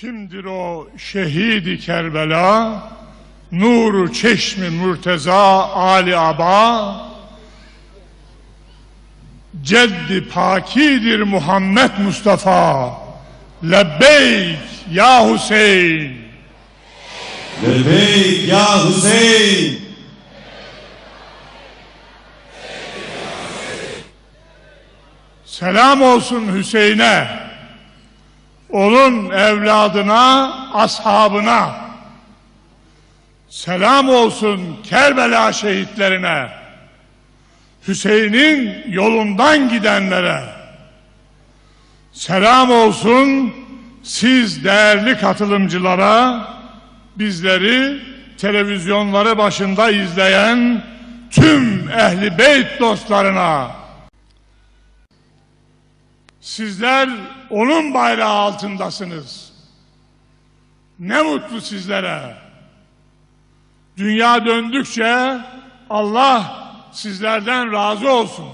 Kimdir o şehidi Kerbela? Nuru çeşmi mürteza Ali Aba Ceddi pakidir Muhammed Mustafa Lebbeyk ya Hüseyin Lebeyk ya Hüseyin. Selam olsun Hüseyin'e Onun evladına Ashabına Selam olsun Kerbela şehitlerine Hüseyin'in yolundan gidenlere Selam olsun siz değerli katılımcılara, bizleri televizyonları başında izleyen tüm ehli beyt dostlarına. Sizler onun bayrağı altındasınız. Ne mutlu sizlere. Dünya döndükçe Allah sizlerden razı olsun.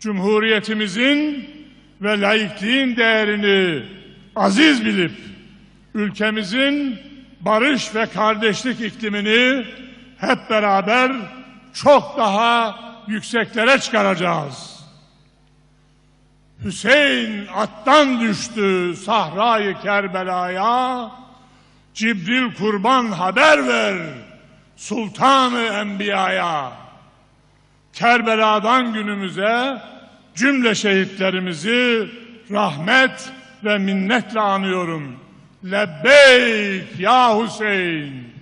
Cumhuriyetimizin ve laikliğin değerini aziz bilip ülkemizin barış ve kardeşlik iklimini hep beraber çok daha yükseklere çıkaracağız. Hüseyin attan düştü sahrayı Kerbela'ya. Cibril kurban haber ver sultanı enbiyaya. Kerbela'dan günümüze cümle şehitlerimizi rahmet ve minnetle anıyorum. Lebbeyk ya Hüseyin.